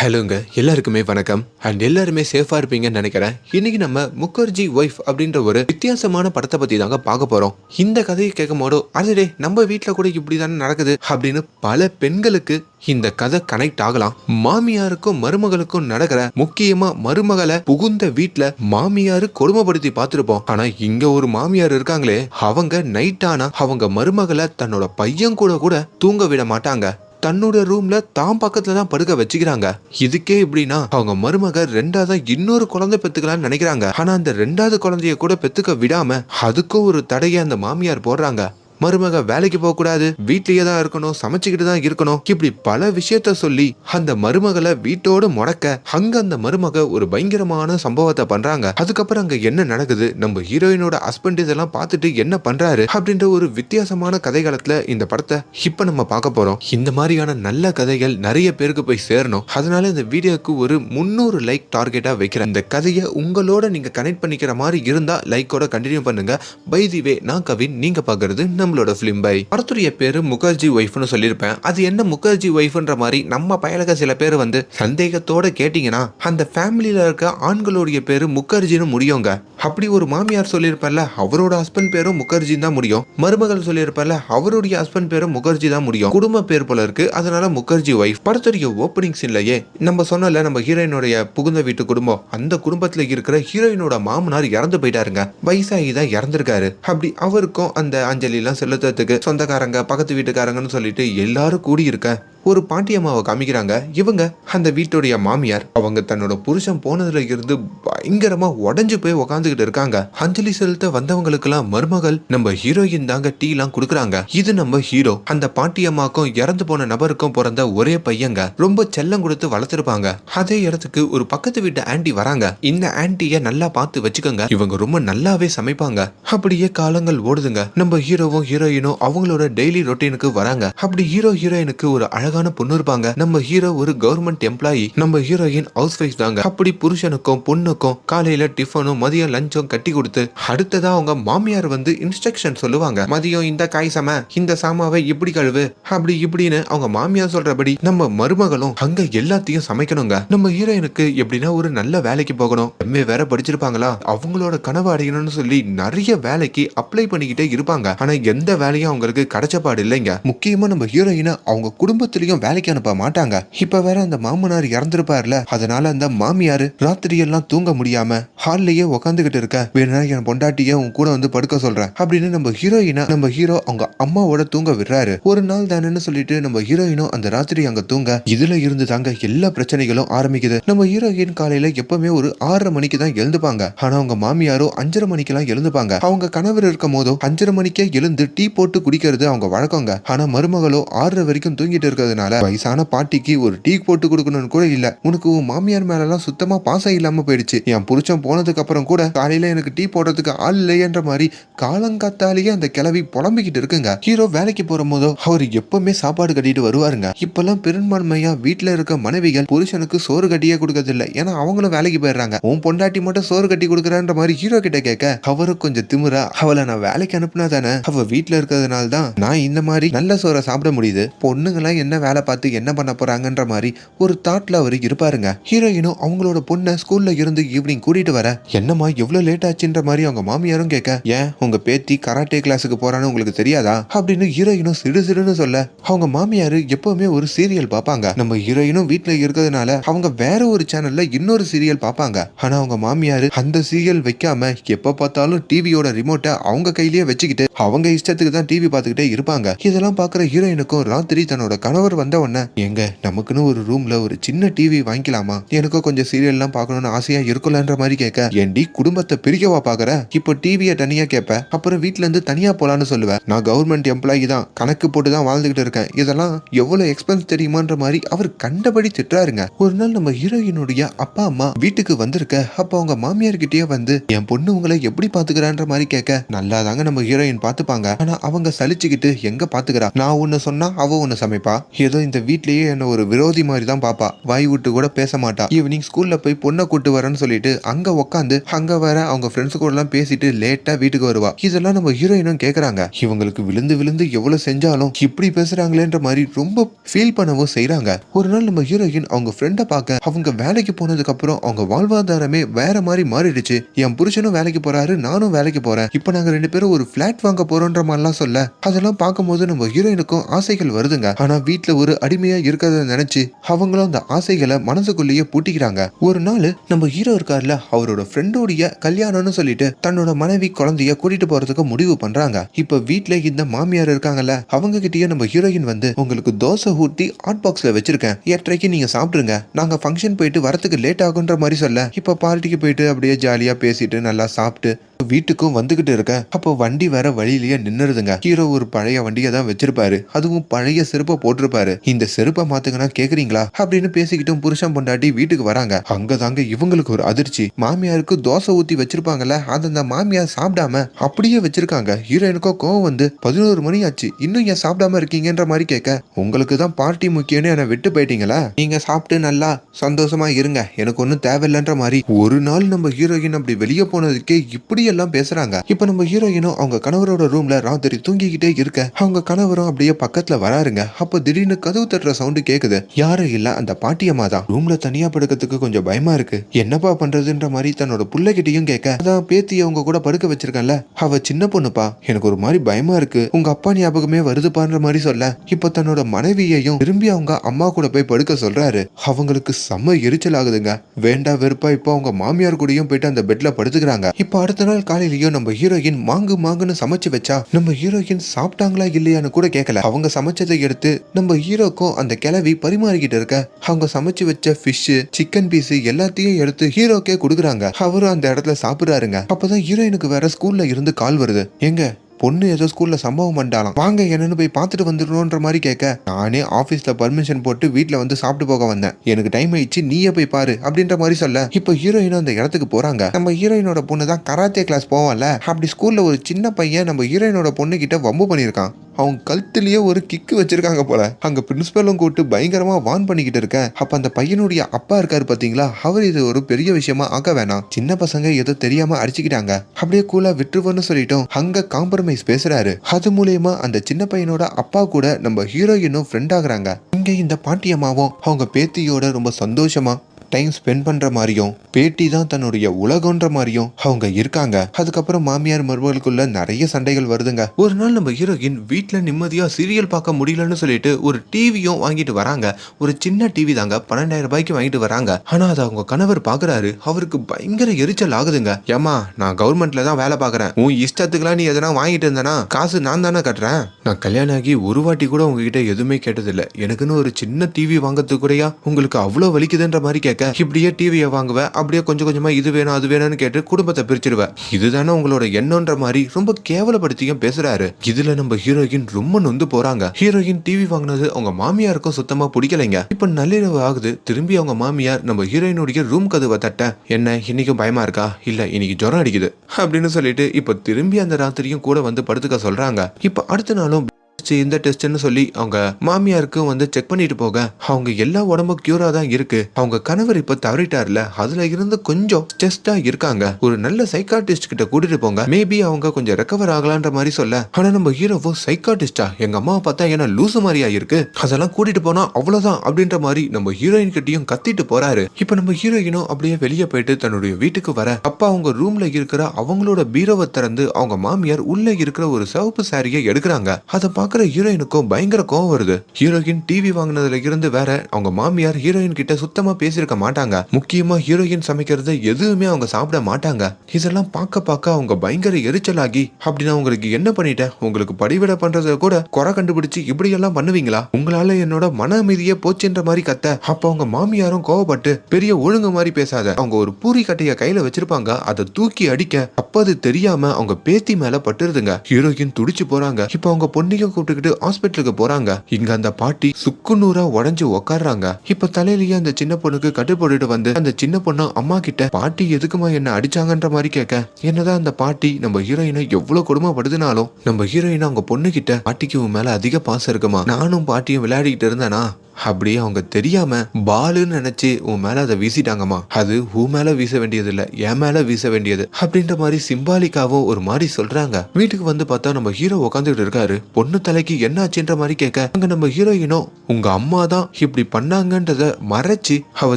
ஹலோங்க எல்லாருக்குமே வணக்கம். அண்ட் எல்லாருமே சேஃபாக இருப்பீங்கன்னு நினைக்கிறேன். இன்னைக்கு நம்ம முகர்ஜி ஒய்ஃப் அப்படின்ற ஒரு வித்தியாசமான படத்தை பற்றி தாங்க பார்க்க போகிறோம் இந்த கதையை கேட்கும் போதோ அதுடே நம்ம வீட்டில் கூட இப்படி தானே நடக்குது அப்படின்னு பல பெண்களுக்கு இந்த கதை கனெக்ட் ஆகலாம். மாமியாருக்கும் மருமகளுக்கும் நடக்கிற முக்கியமா மருமகளை புகுந்த வீட்டுல மாமியாரு கொடுமைப்படுத்தி பார்த்துருப்போம். ஆனா இங்க ஒரு மாமியார் இருக்காங்களே அவங்க நைட் ஆனா அவங்க மருமகளை தன்னோட பையன் கூட கூட தூங்க விட மாட்டாங்க. தன்னோட ரூம்ல தான் பக்கத்துல தான் படுக்க வச்சுக்கிறாங்க. இதுக்கே எப்படின்னா அவங்க மருமக ரெண்டாவது இன்னொரு குழந்தை பெத்துக்கலாம்னு நினைக்கிறாங்க. ஆனா அந்த ரெண்டாவது குழந்தைய கூட பெத்துக்க விடாம அதுக்கும் ஒரு தடையை அந்த மாமியார் போடுறாங்க. மருமக வேலைக்கு போக கூடாது வீட்லயே தான் இருக்கணும் சமைச்சுக்கிட்டு தான் இருக்கணும். இப்படி பல விஷயத்த சொல்லி அந்த மருமகளை வீட்டோடு முடக்க அங்க அந்த மருமக ஒரு பயங்கரமான சம்பவத்தை பண்றாங்க. அதுக்கப்புறம் அங்க என்ன நடக்குது? நம்ம ஹீரோயினோட ஹஸ்பண்ட் இதெல்லாம் பார்த்துட்டு என்ன பண்றாரு? அப்படின்ற ஒரு வித்தியாசமான கதைகாலத்துல இந்த படத்தை இப்ப நம்ம பார்க்க போறோம். இந்த மாதிரியான நல்ல கதைகள் நிறைய பேருக்கு போய் சேரணும். அதனால இந்த வீடியோக்கு ஒரு முந்நூறு லைக் டார்கெட்டா வைக்கிறேன். இந்த கதையை உங்களோட நீங்க கனெக்ட் பண்ணிக்கிற மாதிரி இருந்தா லைக்கோட கண்டினியூ பண்ணுங்க. பை தி வே நான் கவின். நீங்க பாக்குறது நம்மளோட ஃபிலிம் பை படத்துடைய பேரு முகர்ஜி ஒய்ஃப்னு சொல்லியிருப்பேன். அது என்ன முகர்ஜி ஒய்ஃப்ன்ற மாதிரி நம்ம பயலக சில பேர் வந்து சந்தேகத்தோட கேட்டீங்கன்னா அந்த ஃபேமிலியில இருக்க ஆண்களுடைய பேரு முகர்ஜின்னு முடியுங்க. அப்படி ஒரு மாமியார் சொல்லியிருப்பார்ல அவரோட ஹஸ்பண்ட் பேரும் முகர்ஜி தான் முடியும். மருமகள் சொல்லியிருப்பார்ல அவருடைய ஹஸ்பண்ட் பேரும் முகர்ஜி தான் முடியும். குடும்ப பேர் போல இருக்கு அதனால முகர்ஜி ஒய்ஃப் படத்துடைய ஓப்பனிங் சீன்லயே நம்ம சொன்னல நம்ம ஹீரோயினுடைய புகுந்த வீட்டு குடும்பம். அந்த குடும்பத்துல இருக்கிற ஹீரோயினோட மாமனார் இறந்து போயிட்டாருங்க. வயசாகி தான் இறந்திருக்காரு. அப்படி அவருக்கும் அந்த அஞ்சலி எல்லாம் செலுத்துறதுக்கு சொந்தக்காரங்க பக்கத்து வீட்டுக்காரங்கன்னு சொல்லிட்டு எல்லாரும் கூடி இருக்க ஒரு பாட்டியம்மாவை காமிக்கிறாங்க. இவங்க அந்த வீட்டுடைய மாமியார். அவங்க தன்னோட புருஷன் போனதுல இருந்து பயங்கரமா உடஞ்சு போய் உக்காந்துக்கிட்டு இருக்காங்க. அஞ்சலி செலுத்த வந்தவங்களுக்கெல்லாம் மருமகள் நம்ம ஹீரோயின் தாங்க டீ எல்லாம் கொடுக்குறாங்க. இது நம்ம ஹீரோ அந்த பாட்டியம்மாக்கும் இறந்து போன நபருக்கும் பிறந்த ஒரே பையங்க. ரொம்ப செல்லம் கொடுத்து வளர்த்துருப்பாங்க. அதே இடத்துக்கு ஒரு பக்கத்து வீட்டு ஆண்டி வராங்க. இந்த ஆண்டிய நல்லா பார்த்து வச்சுக்கோங்க. இவங்க ரொம்ப நல்லாவே சமைப்பாங்க. அப்படியே காலங்கள் ஓடுதுங்க. நம்ம ஹீரோவும் ஹீரோயினும் அவங்களோட டெய்லி ரொட்டீனுக்கு வராங்க. அப்படி ஹீரோ ஹீரோயினுக்கு ஒரு அழகா அழகான பொண்ணு இருப்பாங்க. நம்ம ஹீரோ ஒரு கவர்மெண்ட் எம்ப்ளாயி நம்ம ஹீரோயின் ஹவுஸ் ஒய்ஃப் தாங்க. அப்படி புருஷனுக்கும் பொண்ணுக்கும் காலையில டிஃபனும் மதியம் லஞ்சும் கட்டி கொடுத்து அடுத்ததா அவங்க மாமியார் வந்து இன்ஸ்ட்ரக்ஷன் சொல்லுவாங்க. மதியம் இந்த காய் சம இந்த சாமாவை இப்படி கழுவு அப்படி இப்படின்னு அவங்க மாமியார் சொல்றபடி நம்ம மருமகளும் அங்க எல்லாத்தையும் சமைக்கணுங்க. நம்ம ஹீரோயினுக்கு எப்படின்னா ஒரு நல்ல வேலைக்கு போகணும். எம்ஏ வேற படிச்சிருப்பாங்களா? அவங்களோட கனவு அடையணும்னு சொல்லி நிறைய வேலைக்கு அப்ளை பண்ணிக்கிட்டே இருப்பாங்க. ஆனா எந்த வேலையும் அவங்களுக்கு கிடைச்சபாடு இல்லைங்க. முக்கியமா நம்ம ஹீரோயினை அவங்க ராத்திரியும் வேலைக்கு அனுப்ப மாட்டாங்க. இப்ப வேற அந்த மாமனார் இறந்திருப்பார்ல. அதனால அந்த மாமியார் ராத்திரியெல்லாம் தூங்க முடியாம ஹால்லயே உக்காந்துகிட்டு இருக்க. வேணா என் பொண்டாட்டிய உன் கூட வந்து படுக்க சொல்றேன். அப்படின்னு நம்ம ஹீரோயினை நம்ம ஹீரோ அவங்க அம்மாவோட தூங்க விடுறாரு. ஒரு நாள் தானேன்னு சொல்லிட்டு நம்ம ஹீரோயினும் அந்த ராத்திரி அங்க தூங்க. இதுல இருந்து தாங்க எல்லா பிரச்சனைகளும் ஆரம்பிக்குது. நம்ம ஹீரோயின் காலையில எப்பவுமே ஒரு ஆறரை மணிக்கு தான் எழுந்துப்பாங்க. ஆனா அவங்க மாமியாரோ அஞ்சரை மணிக்கெல்லாம் எழுந்துப்பாங்க. அவங்க கணவர் இருக்கும் போதோ அஞ்சரை மணிக்கே எழுந்து டீ போட்டு குடிக்கிறது அவங்க வழக்கங்க. ஆனா மருமகளோ ஆறரை வரைக்கும் தூங்கிட்டு இருக்கிறதுனால வயசான பாட்டிக்கு ஒரு டீ போட்டு கொடுக்கணும்னு கூட இல்ல. உனக்கு உன் மாமியார் மேலலாம் சுத்தமா பாசம் இல்லாம போயிடுச்சு. என் புருஷன் போனதுக்கு அப்புறம் கூட காலையில எனக்கு டீ போடுறதுக்கு ஆள் இல்லையன்ற மாதிரி காலங்காத்தாலேயே அந்த கிளவி புலம்பிக்கிட்டு இருக்குங்க. ஹீரோ வேலைக்கு போற போதோ அவர் எப்பவுமே சாப்பாடு கட்டிட்டு வருவாருங்க. இப்பெல்லாம் பெரும்பான்மையா வீட்டுல இருக்க மனைவிகள் புருஷனுக்கு சோறு கட்டியே கொடுக்கறது இல்ல ஏன்னா அவங்களும் வேலைக்கு போயிடுறாங்க. உன் பொண்டாட்டி மட்டும் சோறு கட்டி கொடுக்குறான்ற மாதிரி ஹீரோ கிட்ட கேட்க அவரு கொஞ்சம் திமிரா? அவளை நான் வேலைக்கு அனுப்புனா தானே? அவ வீட்டுல இருக்கிறதுனால தான் நான் இந்த மாதிரி நல்ல சோறை சாப்பிட முடியுது. பொண்ணுங்களாம் என்ன வேலை பார்த்து என்ன பண்ண போறாங்கன்ற மாதிரி ஒரு தாட்ல அவர் இருப்பாருங்க. ஹீரோயினும் அவங்களோட பொண்ணை ஸ்கூல்ல இருந்து ஈவினிங் கூட்டிட்டு வர என்னம்மா எவ்வளவு லேட் ஆச்சுன்ற மாதிரி அவங்க மாமியாரும் கேட்க ஏன் உங்க பேத்தி கராட்டே கிளாஸுக்கு போறான்னு உங்களுக்கு தெரியாதா? அப்படின்னு ஹீரோயினும் சிடு சிடுன்னு சொல்ல அவங்க மாமியார் எப்பவுமே ஒரு சீரியல் பார்ப்பாங்க. நம்ம ஹீரோயினும் வீட்ல இருக்கிறதுனால அவங்க வேற ஒரு சேனல்ல இன்னொரு சீரியல் பார்ப்பாங்க. ஆனா அவங்க மாமியார் அந்த சீரியல் வைக்காம எப்ப பார்த்தாலும் டிவியோட ரிமோட்டை அவங்க கையிலேயே வச்சுக்கிட்டு அவங்க இஷ்டத்துக்கு தான் டிவி பார்த்துக்கிட்டே இருப்பாங்க. இதெல்லாம் பார்க்குற ஹீரோயினுக்கும் ராத்திரி தன்னோட கணவர் வந்த உடனே எங்க நமக்குன்னு ஒரு ரூம்ல ஒரு சின்ன டிவி வாங்கிக்கலாமா? எனக்கும் கொஞ்சம் சீரியல்லாம் பார்க்கணும்னு ஆசையா இருக்குல்லன்ற மாதிரி கேட்க ஏன்டி குடும்பத்தை பிரிக்கவா பாக்குற? இப்போ டிவியை தனியா கேட்ப அப்புறம் வீட்ல இருந்து தனியா போலான்னு சொல்லுவேன் நான் கவர்மெண்ட் எம்ப்ளாயி தான் கணக்கு போட்டு தான் வாழ்ந்துகிட்டு இருக்கேன். இதெல்லாம் எவ்வளவு எக்ஸ்பென்ஸ் தெரியுமான்ற மாதிரி அவர் கண்டபடி திட்டுறாருங்க. ஒரு நாள் நம்ம ஹீரோயினுடைய அப்பா அம்மா வீட்டுக்கு வந்திருக்க அப்ப அவங்க மாமியார் கிட்டயே வந்து என் பொண்ணு உங்களை எப்படி பாத்துக்கிறான்ற மாதிரி கேட்க நல்லா தாங்க நம்ம ஹீரோயின் பாத்துப்பாங்க. ஆனா அவங்க சலிச்சுக்கிட்டு எங்க பாத்துக்கிறா? நான் ஒன்னு சொன்னா அவ ஒன்னு சமைப்பா? ஏதோ இந்த வீட்லயே என்ன ஒரு விரோதி மாதிரி தான் பாப்பா. வாய் விட்டு கூட பேச மாட்டா. ஈவினிங் ஸ்கூல்ல போய் பொண்ணை கூட்டு வரேன்னு சொல்லிட்டு அங்க உக்காந்து அங்க வர அவங்க ஃப்ரெண்ட்ஸ் கூட எல்லாம் பேசிட்டு லேட்டா வீட்டுக்கு வருவா. இதெல்லாம் நம்ம ஹீரோயினும் கேக்குறாங்க. இவங்களுக்கு விழுந்து விழுந்து எவ்வளவு செஞ்சாலும் இப்படி பேசுறாங்களேன்ற மாதிரி ரொம்ப ஃபீல் பண்ணவும் செய்யறாங்க ஒரு நாள் நம்ம ஹீரோயின் அவங்க ஃப்ரெண்டை பார்க்க அவங்க வேலைக்கு போனதுக்கு அப்புறம் அவங்க வாழ்வாதாரமே வேற மாதிரி மாறிடுச்சு. என் புருஷனும் வேலைக்கு போறாரு நானும் வேலைக்கு போறேன். இப்போ நாங்க ரெண்டு பேரும் ஒரு ஃபிளாட் வாங்க போறோன்ற மாதிரிலாம் சொல்ல அதெல்லாம் பார்க்கும்போது நம்ம ஹீரோயினுக்கும் ஆசைகள் வருதுங்க. ஆனா வீட்ல ஒரு அடிமையா இருக்கிறத நினைச்சு அவங்களும் அந்த ஆசைகளை மனசுக்குள்ளேயே பூட்டிக்கிறாங்க. ஒரு நாள் நம்ம ஹீரோ இருக்கார்ல அவரோட ஃப்ரெண்டோடைய கல்யாணம்னு சொல்லிட்டு தன்னோட மனைவி குழந்தைய கூட்டிட்டு போறதுக்கு முடிவு பண்றாங்க. இப்ப வீட்ல இந்த மாமியார் இருக்காங்கல்ல அவங்க கிட்டயே நம்ம ஹீரோயின் வந்து உங்களுக்கு தோசை ஊற்றி ஹாட் பாக்ஸ்ல வச்சிருக்கேன். எட்டரைக்கு நீங்க சாப்பிடுங்க நாங்க ஃபங்க்ஷன் போயிட்டு வரத்துக்கு லேட் ஆகுன்ற மாதிரி சொல்ல இப்ப பார்ட்டிக்கு போயிட்டு அப்படியே ஜாலியா பேசிட்டு நல்லா சாப்பிட்டு வீட்டுக்கும் வந்துகிட்டு இருக்க. அப்போ வண்டி வேற வழியிலேயே நின்னுருதுங்க. ஹீரோ ஒரு பழைய வண்டியை தான் வச்சிருப்பாரு. அதுவும் பழைய செருப்பை போட்டிருப்பாரு. இந்த செருப்பை மாத்துங்கன்னா கேக்குறீங்களா? அப்படின்னு பேசிக்கிட்டும் புருஷன் பொண்டாட்டி வீட்டுக்கு வராங்க. அங்கதாங்க இவங்களுக்கு ஒரு அதிர்ச்சி. மாமியாருக்கு தோசை ஊத்தி வச்சிருப்பாங்கல்ல அதை அந்த மாமியார் சாப்பிடாம அப்படியே வச்சிருக்காங்க. ஹீரோயினுக்கோ கோவம் வந்து பதினோரு மணி ஆச்சு. இன்னும் ஏன் சாப்பிடாம இருக்கீங்கன்ற மாதிரி கேட்க. உங்களுக்கு தான் பார்ட்டி முக்கியம்னு என்னை விட்டு போயிட்டீங்களா? நீங்க சாப்பிட்டு நல்லா சந்தோஷமா இருங்க. எனக்கு ஒன்றும் தேவையில்லைன்ற மாதிரி ஒரு நாள் நம்ம ஹீரோயின் அப்படி வெளியே போனதுக்கே இப்படி எல்லாம் பேசுறாங்க. இப்ப நம்ம ஹீரோயினும் அவங்க கணவரோட ரூம்ல ராத்திரி தூங்கிக்கிட்டே இருக்க. அவங்க கணவரும் அப்படியே பக்கத்துல வராருங்க. அப்ப திடீர்னு கதவு தட்டுற சவுண்டு கேக்குது. யாரும் இல்ல அந்த பாட்டியம்மா தான். ரூம்ல தனியா படுக்கிறதுக்கு கொஞ்சம் பயமா இருக்கு. என்னப்பா பண்றதுன்ற மாதிரி தன்னோட பிள்ளைகிட்டையும் கேட்க. அதான் பேத்தி அவங்க கூட படுக்க வச்சிருக்கேன்ல. அவ சின்ன பொண்ணுப்பா. எனக்கு ஒரு மாதிரி பயமா இருக்கு. உங்க அப்பா ஞாபகமே வருதுப்பான்ற மாதிரி சொல்ல. இப்ப தன்னோட மனைவியையும் திரும்பி அவங்க அம்மா கூட போய் படுக்க சொல்றாரு. அவங்களுக்கு செம்ம எரிச்சல் ஆகுதுங்க. வேண்டா வெறுப்பா இப்போ அவங்க மாமியார் கூடயும் போயிட்டு அந்த பெட்ல படுத்துக்கிறாங்க. இப்ப அடுத்த நாள் காலையிலயும் நம்ம ஹீரோயின் மாங்கு மாங்குன்னு சமைச்சு வச்சா நம்ம ஹீரோயின் சாப்பிட்டாங்களா இல்லையான்னு கூட கேட்கல அவங்க சமைச்சதை எடுத்து நம்ம ஹீரோக்கும் அந்த கிளவி பரிமாறிக்கிட்டு இருக்க. அவங்க சமைச்சு வச்ச ஃபிஷ் சிக்கன் பீஸ் எல்லாத்தையும் எடுத்து ஹீரோக்கே கொடுக்குறாங்க. அவரும் அந்த இடத்துல சாப்பிடுறாருங்க. அப்பதான் ஹீரோயினுக்கு வேற ஸ்கூல்ல இருந்து கால் வருது. எங்க? பொண்ணு ஏதோ ஸ்கூல்ல சம்பவம் பண்ணிட்டாலாம் வாங்க என்னன்னு போய் பார்த்துட்டு வந்துடணுன்ற மாதிரி கேட்க நானே ஆபீஸ்ல பர்மிஷன் போட்டு வீட்டில் வந்து சாப்பிட்டு போக வந்தேன். எனக்கு டைம் ஆயிடுச்சு நீயே போய் பாரு அப்படின்ற மாதிரி சொல்ல இப்போ ஹீரோயினும் அந்த இடத்துக்கு போறாங்க. நம்ம ஹீரோயினோட பொண்ணு தான் கராத்தே கிளாஸ் போவான்ல. அப்படி ஸ்கூல்ல ஒரு சின்ன பையன் நம்ம ஹீரோயினோட பொண்ணு கிட்ட வம்பு பண்ணியிருக்கான். அவங்க கழுத்துலயே ஒரு கிக்கு வச்சிருக்காங்க போல. அங்க பிரின்சிபலும் கூப்பிட்டு பயங்கரமா வான் பண்ணிக்கிட்டு இருக்கேன். அப்ப அந்த பையனுடைய அப்பா இருக்காரு பாத்தீங்களா? அவர் இது ஒரு பெரிய விஷயமா ஆக்க வேணாம். சின்ன பசங்க ஏதோ தெரியாம அடிச்சுக்கிட்டாங்க. அப்படியே கூலா விட்டுருவோம்னு சொல்லிட்டோம் அங்க காம்ப்ரமைஸ் பேசுறாரு. அது மூலியமா அந்த சின்ன பையனோட அப்பா கூட நம்ம ஹீரோயினும் ஃப்ரெண்ட் ஆகுறாங்க. இங்க இந்த பாட்டியம்மாவும் அவங்க பேத்தியோட ரொம்ப சந்தோஷமா டைம் ஸ்பெண்ட் பண்ற மாதிரியும் பேட்டி தான் தன்னுடைய உலகன்ற மாதிரியும் அவங்க இருக்காங்க. அதுக்கப்புறம் மாமியார் மருமகளுக்குள்ள நிறைய சண்டைகள் வருதுங்க. ஒரு நாள் நம்ம ஹீரோயின் வீட்டில் நிம்மதியா சீரியல் பார்க்க முடியலன்னு சொல்லிட்டு ஒரு டிவியும் வாங்கிட்டு வராங்க. ஒரு சின்ன டிவி தாங்க பன்னெண்டாயிரம் ரூபாய்க்கு வாங்கிட்டு வராங்க. ஆனா அதை அவங்க கணவர் பாக்குறாரு அவருக்கு பயங்கர எரிச்சல் ஆகுதுங்க. ஏமா நான் கவர்மெண்ட்ல தான் வேலை பாக்குறேன் உன் இஷ்டத்துக்குலாம் நீ எதனா வாங்கிட்டு இருந்தனா காசு நான் தானே கட்டுறேன். நான் கல்யாணம் ஆகி ஒரு வாட்டி கூட உங்ககிட்ட எதுவுமே கேட்டதில்லை. எனக்குன்னு ஒரு சின்ன டிவி வாங்குறதுக்கு கூடயா உங்களுக்கு அவ்வளோ வலிக்குதுன்ற மாதிரி கேட்க இப்படியே டிவியை வாங்குவேன் அப்படியே கொஞ்சம் கொஞ்சமா இது வேணும் அது வேணும்னு கேட்டு குடும்பத்தை பிரிச்சிருவேன் இதுதானே உங்களோட எண்ணம்ன்ற மாதிரி ரொம்ப கேவலப்படுத்தியும் பேசுறாரு. இதுல நம்ம ஹீரோயின் ரொம்ப நொந்து போறாங்க. ஹீரோயின் டிவி வாங்கினது அவங்க மாமியாருக்கும் சுத்தமா பிடிக்கலைங்க. இப்ப நள்ளிரவு ஆகுது. திரும்பி அவங்க மாமியார் நம்ம ஹீரோயினுடைய ரூம் கதவை தட்ட என்ன இன்னைக்கும் பயமா இருக்கா? இல்ல இன்னைக்கு ஜுரம் அடிக்குது. அப்படின்னு சொல்லிட்டு இப்ப திரும்பி அந்த ராத்திரியும் கூட வந்து படுத்துக்க சொல்றாங்க. இப்ப அடுத்த நாளும் இந்த டெஸ்ட்னு சொல்லி அவங்க மாமியாருக்கும் வந்து செக் பண்ணிட்டு போக. அவங்க எல்லா உடம்பும் கியூரா தான் இருக்கு. அவங்க கணவர் இப்ப தவறிட்டார்ல. அதுல இருந்து கொஞ்சம் ஸ்ட்ரெஸ்டா இருக்காங்க. ஒரு நல்ல சைக்காட்டிஸ்ட் கிட்ட கூட்டிட்டு போங்க. மேபி அவங்க கொஞ்சம் ரெக்கவர் ஆகலான்ற மாதிரி சொல்ல. ஆனா நம்ம ஹீரோவோ சைக்காட்டிஸ்டா எங்க அம்மாவை பார்த்தா ஏன்னா லூசு மாதிரியா இருக்கு அதெல்லாம் கூட்டிட்டு போனா அவ்வளவுதான் அப்படின்ற மாதிரி நம்ம ஹீரோயின் கிட்டயும் கத்திட்டு போறாரு. இப்ப நம்ம ஹீரோயினும் அப்படியே வெளியே போயிட்டு தன்னுடைய வீட்டுக்கு வர. அப்பா அவங்க ரூம்ல இருக்கிற அவங்களோட பீரோவை திறந்து அவங்க மாமியார் உள்ள இருக்கிற ஒரு சிவப்பு சாரியை எடுக்கிறாங்க. அதை பாக்குற ஹீரோயினுக்கும் பயங்கர கோவம் வருது. ஹீரோயின் டிவி வாங்கினதுல இருந்து வேற அவங்க மாமியார் ஹீரோயின் கிட்ட சுத்தமா பேசியிருக்க மாட்டாங்க. முக்கியமா ஹீரோயின் சமைக்கிறது எதுவுமே அவங்க சாப்பிட மாட்டாங்க. இதெல்லாம் பார்க்க பார்க்க அவங்க பயங்கர எரிச்சலாகி அப்படின்னா உங்களுக்கு என்ன பண்ணிட்டேன்? உங்களுக்கு படிவிட பண்றத கூட குறை கண்டுபிடிச்சு இப்படி எல்லாம் பண்ணுவீங்களா? உங்களால என்னோட மன அமைதியே போச்சுன்ற மாதிரி கத்த. அப்ப அவங்க மாமியாரும் கோவப்பட்டு பெரிய ஒழுங்கு மாதிரி பேசாத. அவங்க ஒரு பூரி கட்டைய கையில வச்சிருப்பாங்க. அதை தூக்கி அடிக்க. அப்ப அது தெரியாம அவங்க பேத்தி மேல பட்டுருதுங்க. ஹீரோயின் துடிச்சு போறாங்க. இப்ப அவங்க பொண்ணையும் கூப்பிட்டுக்கிட்டு ஹாஸ்பிட்டலுக்கு போறாங்க. இங்க அந்த பாட்டி சுக்குநூறா உடஞ்சு உக்காடுறாங்க இப்ப தலையிலேயே அந்த சின்ன பொண்ணுக்கு கட்டு போட்டுட்டு வந்து அந்த சின்ன பொண்ணு அம்மா கிட்ட பாட்டி எதுக்குமா என்ன அடிச்சாங்கன்ற மாதிரி கேட்க? என்னதான் அந்த பாட்டி நம்ம ஹீரோயினை எவ்வளவு கொடுமைப்படுதுனாலும் நம்ம ஹீரோயின் அவங்க பொண்ணு கிட்ட பாட்டிக்கு உன் மேல அதிக பாசம் இருக்குமா? நானும் பாட்டியும் விளையாடிக்கிட்டு இருந்தேனா? அப்படியே அவங்க தெரியாம பாலுன்னு நினைச்சு உன் மேல அதை வீசிட்டாங்கம்மா. அது உன் மேல வீச வேண்டியது இல்ல என் மேல வீச வேண்டியது. அப்படின்ற மாதிரி சிம்பாலிக்காவும் ஒரு மாதிரி சொல்றாங்க. வீட்டுக்கு வந்து பார்த்தா நம்ம ஹீரோ உட்காந்துட்டு இருக்காரு. பொண்ணு தலைக்கு என்னாச்சுன்ற மாதிரி கேட்க அங்க நம்ம ஹீரோயினோ உங்க அம்மா தான் இப்படி பண்ணாங்கன்றத மறைச்சு அவ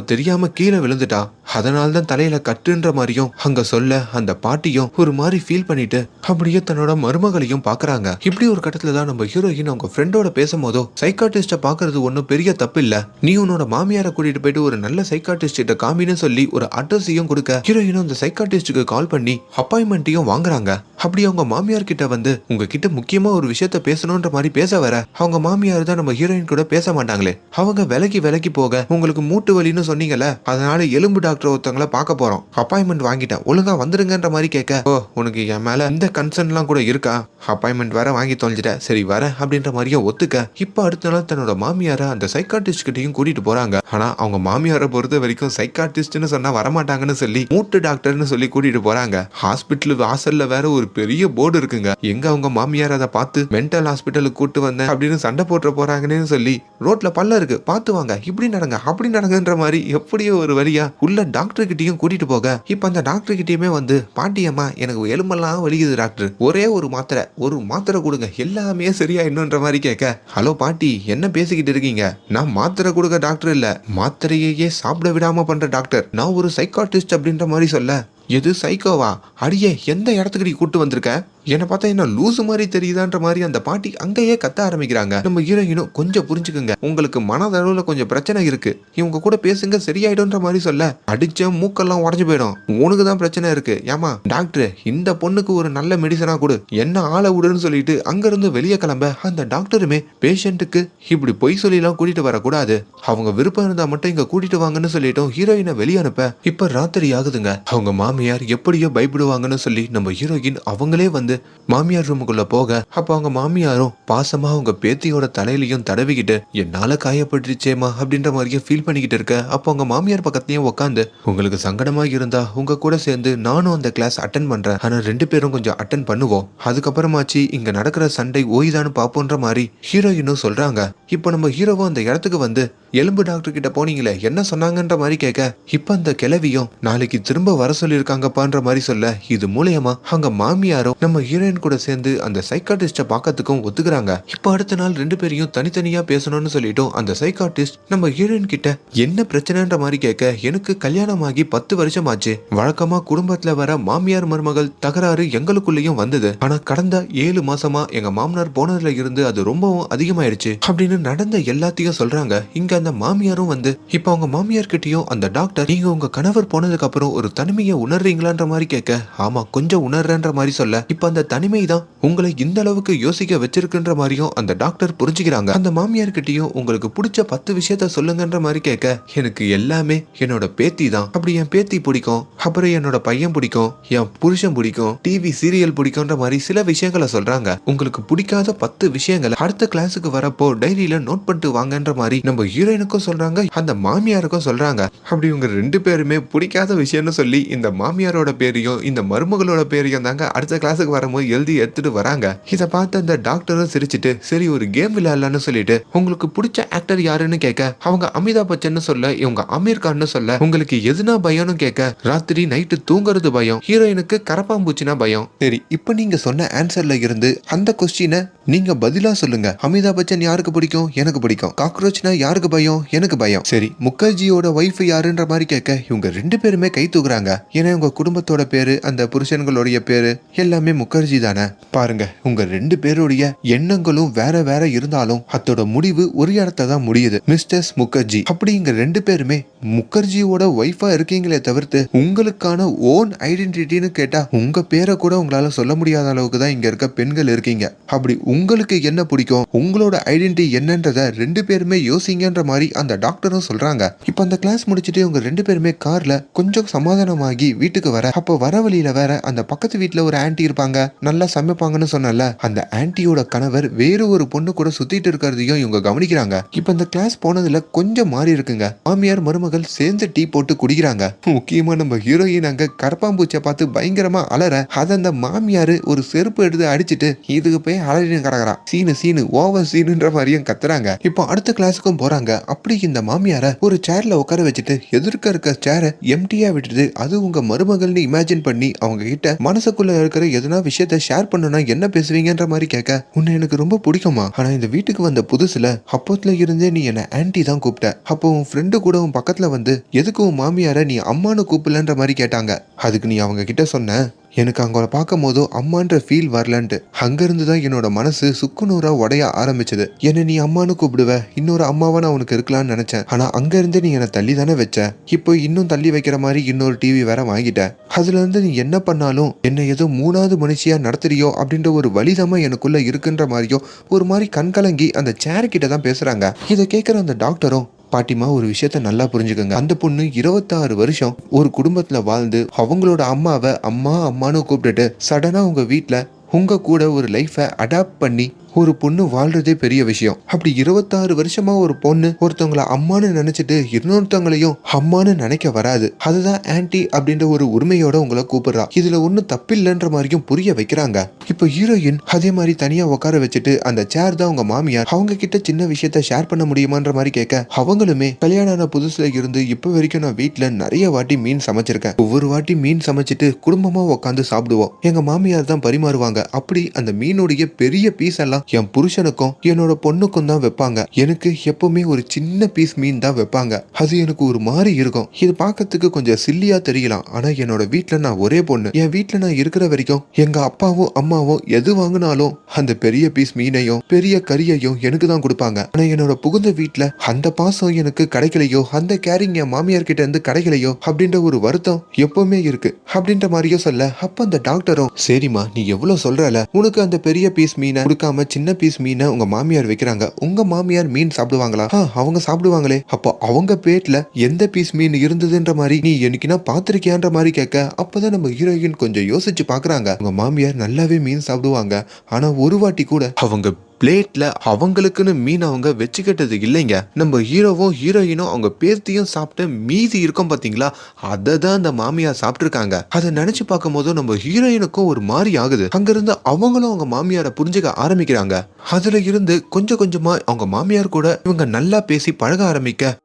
தெரியாம கீழே விழுந்துட்டா. அதனால தான் தலையில கட்டுன்ற மாதிரியும் அங்க சொல்ல அந்த பாட்டியும் ஒரு மாதிரி ஃபீல் பண்ணிட்டு அப்படியே தன்னோட மருமகளையும் பாக்குறாங்க. இப்படி ஒரு கட்டத்துல தான் நம்ம ஹீரோயின் அவங்க ஃப்ரெண்டோட பேசும்போதோ சைக்காட்டிஸ்ட பாக்குறது ஒன்றும் பெரிய தப்பு இல்ல நீ உன்னோட மாமியாரை கூட்டிட்டு போயிட்டு ஒரு நல்ல சைக்காட்டிஸ்ட் கிட்ட காமின்னு சொல்லி ஒரு அட்ரஸையும் கொடுக்க ஹீரோயினும் அந்த சைக்காட்டிஸ்டுக்கு கால் பண்ணி அப்பாயின்மெண்ட்டையும் வாங்குறாங்க. அப்படி அவங்க மாமியார் கிட்ட வந்து உங்ககிட்ட முக்கியமா ஒரு விஷயத்த பேசணுன்ற மாதிரி பேச வர அவங்க மாமியார் தான் நம்ம ஹீரோயின் கூட பேச மாட்டாங்களே. அவங்க விலகி விலகி போக உங்களுக்கு மூட்டு வலின்னு சொன்னீங்கல்ல அதனால எலும்பு டாக்டர் ஒருத்தவங்கள பார்க்க போறோம். அப்பாயின்மெண்ட் வாங்கிட்டேன். ஒழுங்கா வந்துருங்கன்ற மாதிரி கேட்க ஓ உனக்கு என் மேல இந்த கன்சர்ன்லாம் கூட இருக்கா? அப்பாயின்மெண்ட் வேற வாங்கி தொலைஞ்சிட்ட சரி வரேன் அப்படின்ற மாதிரியே ஒத்துக்க. இப்ப அடுத்த நாள் தன்னோட மாமியார அந்த சைக்காட்டிஸ்ட் கிட்டையும் கூட்டிட்டு போறாங்க. ஆனா அவங்க மாமியாரை பொறுத்த வரைக்கும் சைக்காட்டிஸ்ட்னு சொன்னா வரமாட்டாங்கன்னு சொல்லி மூட்டு டாக்டர்னு சொல்லி கூட்டிட்டு போறாங்க. ஹாஸ்பிட்டல் வாசல்ல வேற ஒரு பெரிய போர்டு இருக்குங்க. எங்க அவங்க மாமியார் அதை பார்த்து மென்டல் ஹாஸ்பிட்டலுக்கு கூட்டு வந்தேன் அப்படின்னு சண்டை போட்டுற போறாங்கன்னு சொல்லி ரோட்ல பல்ல இருக்கு. பார்த்து வாங்க. இப்படி நடங்க அப்படி நடங்கன்ற மாதிரி எப்படியோ ஒரு வழியா உள்ள டாக்டர் கிட்டயும் கூட்டிட்டு போக. இப்போ அந்த டாக்டர்கிட்டையுமே வந்து பாட்டியம்மா எனக்கு எலும்பெல்லாம் வலிக்குது டாக்டர் ஒரே ஒரு மாத்திரை ஒரு மாத்திரை கொடுங்க. எல்லாமே சரியாயிடணுன்ற மாதிரி கேட்க ஹலோ பாட்டி என்ன பேசிக்கிட்டு இருக்கீங்க? நான் மாத்திரை கொடுக்க டாக்டர் இல்ல. மாத்திரையே சாப்பிட விடாம பண்ற டாக்டர் நான் ஒரு சைக்காட்டிஸ்ட் அப்படின்ற மாதிரி சொல்ல. எது சைக்கோவா? அடியே எந்த இடத்துக்கு நீ கூட்டு வந்திருக்க? என்னை பார்த்தா என்ன லூசு மாதிரி தெரியுதான்ற மாதிரி அந்த பாட்டி அங்கேயே கத்த ஆரம்பிக்கிறாங்க. நம்ம ஹீரோயினும் கொஞ்சம் புரிஞ்சுக்குங்க. உங்களுக்கு மனதளவுல கொஞ்சம் பிரச்சனை இருக்கு. இவங்க கூட பேசுங்க சரியாயிடும்ன்ற மாதிரி சொல்ல. அடிச்ச மூக்கெல்லாம் உடஞ்சு போயிடும். உனக்கு தான் பிரச்சனை இருக்கு. ஏமா டாக்டர் இந்த பொண்ணுக்கு ஒரு நல்ல மெடிசனா கொடு. என்ன ஆளை விடுன்னு சொல்லிட்டு அங்கிருந்து வெளியே கிளம்ப அந்த டாக்டருமே பேஷண்ட்டுக்கு இப்படி பொய் சொல்லிலாம் கூட்டிட்டு வரக்கூடாது. அவங்க விருப்பம் இருந்தா மட்டும் இங்க கூட்டிட்டு வாங்கன்னு சொல்லிட்டோம் ஹீரோயினை வெளியே அனுப்ப. இப்ப ராத்திரி ஆகுதுங்க. அவங்க மாமியார் எப்படியோ பயப்படுவாங்கன்னு சொல்லி நம்ம ஹீரோயின் அவங்களே வந்து மாமியார் ரூமுக்குள்ள போக அப்ப அவங்க மாமியாரும் பாசமா அவங்க பேத்தியோட தலையிலையும் தடவிக்கிட்டு என்னால காயப்பட்டுச்சேமா அப்படின்ற மாதிரியே ஃபீல் பண்ணிக்கிட்டு இருக்க அப்போ அவங்க மாமியார் பக்கத்துலயும் உட்காந்து உங்களுக்கு சங்கடமா இருந்தா உங்க கூட சேர்ந்து நானும் அந்த கிளாஸ் அட்டன் பண்றேன். ஆனா ரெண்டு பேரும் கொஞ்சம் அட்டன் பண்ணுவோம். அதுக்கப்புறமாச்சு இங்க நடக்கிற சண்டை ஓய்தான்னு பாப்போன்ற மாதிரி ஹீரோயினும் சொல்றாங்க. இப்போ நம்ம ஹீரோவும் அந்த இடத்துக்கு வந்து எலும்பு டாக்டர் கிட்ட போனீங்களே என்ன சொன்னாங்கன்ற மாதிரி கேட்க இப்ப அந்த கிளவியும் நாளைக்கு திரும்ப வர சொல்லி சொல்லியிருக்காங்கப்பான்ற மாதிரி சொல்ல இது மூலியமா அங்க மாமியாரும் நம்ம ஹீரோயின் கூட சேர்ந்து அந்த சைக்காட்டிஸ்ட பார்க்கறதுக்கும் ஒத்துக்கிறாங்க. இப்ப அடுத்த நாள் ரெண்டு பேரையும் தனித்தனியா பேசணும்னு சொல்லிட்டும் அந்த சைக்காட்டிஸ்ட் நம்ம ஹீரோயின் கிட்ட என்ன பிரச்சனைன்ற மாதிரி கேட்க எனக்கு கல்யாணம் ஆகி பத்து வருஷம் ஆச்சு வழக்கமா குடும்பத்துல வர மாமியார் மருமகள் தகராறு எங்களுக்குள்ளேயும் வந்தது. ஆனா கடந்த ஏழு மாசமா எங்க மாமனார் போனதுல இருந்து அது ரொம்பவும் அதிகமாயிடுச்சு அப்படின்னு நடந்த எல்லாத்தையும் சொல்றாங்க. இங்க அந்த மாமியாரும் வந்து இப்ப அவங்க மாமியார் கிட்டயும் அந்த டாக்டர் நீங்க உங்க கணவர் போனதுக்கு அப்புறம் ஒரு தனிமையை உணர்றீங்களான்ற மாதிரி கேட்க ஆமா கொஞ்சம் உணர்றேன்ற மாதிரி சொல்ல. இப்ப அந்த தனிமை தான் உங்களை இந்த அளவுக்கு யோசிக்க வச்சிருக்குன்ற மாதிரியும் அந்த டாக்டர் புரிஞ்சுக்கிறாங்க. அந்த மாமியார் கிட்டயும் உங்களுக்கு பிடிச்ச பத்து விஷயத்த சொல்லுங்கன்ற மாதிரி கேட்க எனக்கு எல்லாமே என்னோட பேத்தி தான். அப்படி என் பேத்தி பிடிக்கும். அப்புறம் என்னோட பையன் பிடிக்கும். என் புருஷன் பிடிக்கும். டிவி சீரியல் பிடிக்கும்ன்ற மாதிரி சில விஷயங்களை சொல்றாங்க. உங்களுக்கு பிடிக்காத பத்து விஷயங்களை அடுத்த கிளாஸுக்கு வரப்போ டைரியில நோட் பண்ணிட்டு வாங்கன்ற மாதிரி நம்ம ஹீரோயினுக்கும் சொல்றாங்க அந்த மாமியாருக்கும் சொல்றாங்க. அப்படி இவங்க ரெண்டு பேருமே பிடிக்காத விஷயம்னு சொல்லி இந்த மாமியாரோட பேரையும் இந்த மருமகளோட பேரையும் தாங்க அடுத்த கிளாஸுக்கு வரும்போது எழுதி எடுத்துட்டு வராங்க. இதை பார்த்து அந்த டாக்டரும் சிரிச்சிட்டு சரி ஒரு கேம் விளையாடலாம்னு சொல்லிட்டு உங்களுக்கு பிடிச்ச ஆக்டர் யாருன்னு கேட்க அவங்க அமிதாப் பச்சன் சொல்ல இவங்க அமீர் கான்னு சொல்ல உங்களுக்கு எதுனா பயம்னு கேட்க ராத்திரி நைட்டு தூங்குறது பயம் ஹீரோயினுக்கு கரப்பாம்பூச்சினா பயம். சரி இப்போ நீங்க சொன்ன ஆன்சர்ல இருந்து அந்த கொஸ்டினை நீங்க பதிலா சொல்லுங்க. அமிதாப் பச்சன் யாருக்கு பிடிக்கும்? எனக்கு பிடிக்கும். காக்ரோச்னா யாருக்கு பயம்? எனக்கு பயம். சரி முகர்ஜியோட ஒய்ஃப் யாருன்ற மாதிரி கேட்க இவங்க ரெண்டு பேருமே கை தூக்குறாங்க. ஏன்னா உங்க குடும்பத்தோட பேரு அந்த புருஷன்களுடைய பேரு எல்லாமே முகர்ஜி தானே. பாருங்க உங்க ரெண்டு பேருடைய எண்ணங்களும் வேற வேற இருந்தாலும் அதோட முடிவு ஒரு இடத்த தான் முடியுது. மிஸ்டர்ஸ் முகர்ஜி அப்படி இங்க ரெண்டு பேருமே முகர்ஜியோட ஒய்ஃபா இருக்கீங்களே தவிர்த்து உங்களுக்கான ஓன் ஐடென்டிட்டின்னு கேட்டா உங்க பேரை கூட உங்களால சொல்ல முடியாத அளவுக்கு தான் இங்க இருக்க பெண்கள் இருக்கீங்க. அப்படி உங்களுக்கு என்ன பிடிக்கும்? உங்களோட ஐடென்டிட்டி என்னன்றத ரெண்டு பேருமே யோசிங்கன்ற மாதிரி அந்த டாக்டரும் சொல்றாங்க. இப்போ அந்த கிளாஸ் முடிச்சுட்டு இவங்க ரெண்டு பேருமே கார்ல கொஞ்சம் சமாதானமாகி வீட்டுக்கு வர அப்போ வர வழியில வேற அந்த பக்கத்து வீட்டுல ஒரு ஆன்டி இருப்பாங்க. நல்லா சமைப்பாங்கன்னு சொன்னல அந்த ஆன்டியோட கணவர் வேறு ஒரு பொண்ணு கூட சுத்திட்டு இருக்கிறதையும் இவங்க கவனிக்கிறாங்க. இப்போ இந்த கிளாஸ் போனதுல கொஞ்சம் மாறி இருக்குங்க. மாமியார் மருமகள் சேர்ந்து டீ போட்டு குடிக்கிறாங்க. முக்கியமா நம்ம ஹீரோயின் அங்க கரப்பாம்பூச்சை பார்த்து பயங்கரமா அலற அதை அந்த மாமியார் ஒரு செருப்பு எடுத்து அடிச்சிட்டு இதுக்கு போய் அலறினுங்க கிடக்குறா சீனு சீனு ஓவர் சீனுன்ற மாதிரியும் கத்துறாங்க. இப்போ அடுத்த கிளாஸுக்கும் போறாங்க. அப்படி இந்த மாமியார ஒரு சேர்ல உட்கார வச்சுட்டு எதிர்க்க இருக்க சேரை எம்டியா விட்டுட்டு அது உங்க மருமகள்னு இமேஜின் பண்ணி அவங்க கிட்ட மனசுக்குள்ள இருக்கிற எதனா விஷயத்த ஷேர் பண்ணனா என்ன பேசுவீங்கன்ற மாதிரி கேட்க உன்னை எனக்கு ரொம்ப பிடிக்குமா ஆனா இந்த வீட்டுக்கு வந்த புதுசுல அப்போத்துல இருந்தே நீ என்ன ஆன்ட்டி தான் கூப்பிட்ட. அப்போ உன் ஃப்ரெண்டு கூட உன் பக்கத்துல வந்து எதுக்கு உன் மாமியார நீ அம்மானு கூப்பிடலன்ற மாதிரி கேட்டாங்க. அதுக்கு நீ அவங்க கிட்ட சொன்ன எனக்கு அவங்கள பார்க்கும் போதோ அம்மான்ற ஃபீல் வரலன்ட்டு. அங்கேருந்து தான் என்னோட மனசு சுக்குநூறாக உடைய ஆரம்பிச்சது. என்னை நீ அம்மானு கூப்பிடுவ இன்னொரு அம்மாவா நான் உனக்கு இருக்கலாம்னு நினைச்சேன். ஆனால் அங்கேருந்து நீ என்னை தள்ளி தானே வச்ச. இப்போ இன்னும் தள்ளி வைக்கிற மாதிரி இன்னொரு டிவி வேற வாங்கிட்ட. அதுலேருந்து நீ என்ன பண்ணாலும் என்னை ஏதோ மூணாவது மனுஷியாக நடத்துறியோ அப்படின்ற ஒரு வலிதமா எனக்குள்ளே இருக்குன்ற மாதிரியோ ஒரு மாதிரி கண்கலங்கி அந்த சேர் கிட்ட தான் பேசுகிறாங்க இதை கேட்குற அந்த டாக்டரும் பாட்டிமா ஒரு விஷயத்த நல்லா புரிஞ்சுக்கோங்க. அந்த பொண்ணு இருபத்தாறு வருஷம் ஒரு குடும்பத்துல வாழ்ந்து அவங்களோட அம்மாவை அம்மா அம்மானு கூப்பிட்டுட்டு சடனா உங்க வீட்டில் உங்க கூட ஒரு லைஃபை அடாப்ட் பண்ணி ஒரு பொண்ணு வாழ்றதே பெரிய விஷயம். அப்படி இருபத்தாறு வருஷமா ஒரு பொண்ணு ஒருத்தவங்கள அம்மான்னு நினைச்சிட்டு இன்னொருத்தவங்களையும் அம்மான்னு நினைக்க வராது. அதுதான் ஆன்ட்டி அப்படின்ற ஒரு உரிமையோட உங்களை கூப்பிடுறா. இதுல ஒன்றும் தப்பில்லைன்ற மாதிரியும் புரிய வைக்கிறாங்க. இப்போ ஹீரோயின் அதே மாதிரி தனியா உட்கார வச்சுட்டு அந்த சேர் தான் உங்க மாமியார். அவங்க கிட்ட சின்ன விஷயத்த ஷேர் பண்ண முடியுமான்ற மாதிரி கேட்க அவங்களுமே கல்யாணம் ஆன புதுசுல இருந்து இப்போ வரைக்கும் நான் வீட்டுல நிறைய வாட்டி மீன் சமைச்சிருக்கேன். ஒவ்வொரு வாட்டி மீன் சமைச்சிட்டு குடும்பமா உட்காந்து சாப்பிடுவோம். எங்க மாமியார் தான் பரிமாறுவாங்க. அப்படி அந்த மீனுடைய பெரிய பீஸ் எல்லாம் என் புருஷனுக்கும் என்னோட பொண்ணுக்கும் தான் வைப்பாங்க. எனக்கு எப்பவுமே ஒரு சின்ன பீஸ் மீன் தான் வைப்பாங்க. அது எனக்கு ஒரு மாதிரி இருக்கும். இது பார்க்கறதுக்கு கொஞ்சம் சில்லியா தெரியலாம். ஆனா என்னோட வீட்டுல நான் ஒரே பொண்ணு. என் வீட்டுல நான் இருக்கிற வரைக்கும் எங்க அப்பாவும் அம்மாவும் எது வாங்கினாலும் அந்த பெரிய பீஸ் மீனையும் பெரிய கறியையும் எனக்கு தான் கொடுப்பாங்க. ஆனா என்னோட புகுந்த வீட்ல அந்த பாசம் எனக்கு கிடைக்கலையோ அந்த கேரிங் என் மாமியார் கிட்ட இருந்து கிடைக்கலையோ அப்படின்ற ஒரு வருத்தம் எப்பவுமே இருக்கு. அப்படின்ற மாதிரியோ சொல்ல அப்ப அந்த டாக்டரும் சரிம்மா நீ எவ்வளவு சொல்றல? உனக்கு அந்த பெரிய பீஸ் மீனை கொடுக்காம சின்ன பீஸ் மீனை உங்க மாமியார் வைக்கிறாங்க உங்க மாமியார் மீன் சாப்பிடுவாங்களா? அவங்க சாப்பிடுவாங்களே. அப்போ அவங்க பேட்ல எந்த பீஸ் மீன் இருந்ததுன்ற மாதிரி நீ என்னைக்குனா பாத்திருக்கியான்ற மாதிரி கேட்க அப்பதான் நம்ம ஹீரோயின் கொஞ்சம் யோசிச்சு பாக்குறாங்க உங்க மாமியார் நல்லாவே மீன் சாப்பிடுவாங்க. ஆனா ஒரு வாட்டி கூட அவங்க பிளேட்ல அவங்களுக்குன்னு மீன் அவங்க வச்சுக்கிட்டது இல்லைங்க. நம்ம ஹீரோவும் ஹீரோயினும் அவங்க பேர்த்தியும் சாப்பிட்டு மீதி இருக்கும் பாத்தீங்களா? அதை தான் அந்த மாமியார் சாப்பிட்டுருக்காங்க. அதை நினைச்சு பார்க்கும்போது நம்ம ஹீரோயினுக்கும் ஒரு மாதிரி ஆகுது. அங்கிருந்து அவங்களும் அவங்க மாமியாரை புரிஞ்சுக்க ஆரம்பிக்கிறாங்க. அதுல இருந்து கொஞ்சம் கொஞ்சமா அவங்க மாமியார் கூட இவங்க நல்லா பேசி பழக ஆரம்பிக்க